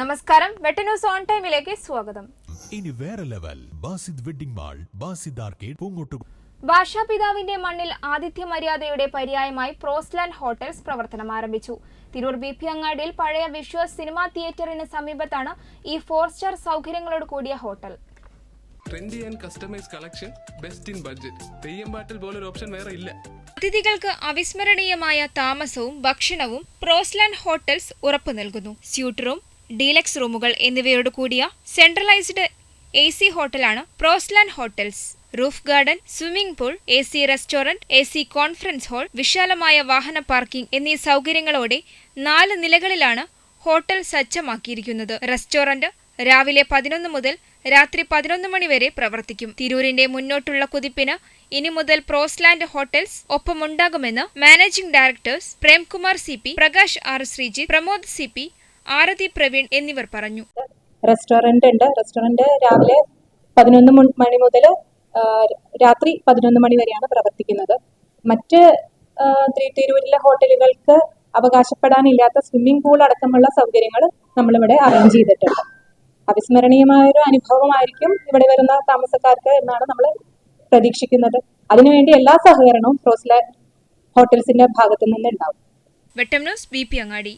നമസ്കാരം. വെട്ടി news on ടൈമിലേക്ക് സ്വാഗതം. ഇനി വേറെ level. Basid wedding mall Basid arcade Poongode ഭാഷാപിതാവിന്റെ മണ്ണിൽ ആതിഥ്യ മര്യാദയുടെ പര്യായമായി പ്രോസ്ലാൻഡ് ഹോട്ടൽസ് പ്രവർത്തനം ആരംഭിച്ചു. തിരൂർ ബി പി അങ്ങാടിയിൽ പഴയ വിഷ്വൽ സിനിമാ തിയേറ്ററിന് സമീപത്താണ് ഈ ഫോർ സ്റ്റാർ സൗകര്യങ്ങളോട് കൂടിയ hotel. Trendy and customise collection best in budget theyyam പാട്ടിൽ പോലൊരു ഓപ്ഷൻ വേറെ ഇല്ല. അതിഥികൾക്ക് അവിസ്മരണീയമായ താമസവും ഭക്ഷണവും പ്രോസ്ലാൻഡ് ഹോട്ടൽസ് ഉറപ്പു നൽകുന്നു. സ്യൂട്ട് റൂം ഡീലക്സ് റൂമുകൾ എന്നിവയോട് കൂടിയ സെൻട്രലൈസ്ഡ് എ സി ഹോട്ടലാണ് Prosland hotels. Roof garden swimming pool A C restaurant A C conference hall വിശാലമായ വാഹന പാർക്കിംഗ് എന്നീ സൗകര്യങ്ങളോടെ നാല് നിലകളിലാണ് ഹോട്ടൽ സജ്ജമാക്കിയിരിക്കുന്നത്. റെസ്റ്റോറന്റ് രാവിലെ പതിനൊന്ന് മുതൽ രാത്രി പതിനൊന്ന് മണിവരെ പ്രവർത്തിക്കും. തിരൂരിന്റെ മുന്നോട്ടുള്ള കുതിപ്പിന് ഇനി മുതൽ പ്രോസ്ലാൻഡ് hotels ഒപ്പമുണ്ടാകുമെന്ന് managing directors Premkumar C P Prakash R Sreejith Pramod C P Arathi Praveen എന്നിവർ പറഞ്ഞു. റെസ്റ്റോറന്റ് ഉണ്ട്. റെസ്റ്റോറന്റ് രാവിലെ പതിനൊന്ന് മണി മുതൽ രാത്രി പതിനൊന്ന് മണി വരെയാണ് പ്രവർത്തിക്കുന്നത്. മറ്റ് തിരൂരിലെ ഹോട്ടലുകൾക്ക് അവകാശപ്പെടാനില്ലാത്ത സ്വിമ്മിംഗ് പൂൾ അടക്കമുള്ള സൗകര്യങ്ങൾ നമ്മളിവിടെ അറേഞ്ച് ചെയ്തിട്ടുണ്ട്. അവിസ്മരണീയമായ ഒരു അനുഭവമായിരിക്കും ഇവിടെ വരുന്ന താമസക്കാർക്ക് എന്നാണ് നമ്മൾ പ്രതീക്ഷിക്കുന്നത്. അതിനുവേണ്ടി എല്ലാ സഹകരണവും ഹോട്ടൽസിന്റെ ഭാഗത്തു നിന്നുണ്ടാവും വെട്ടം ന്യൂസ് ബി പി അങ്ങാടി.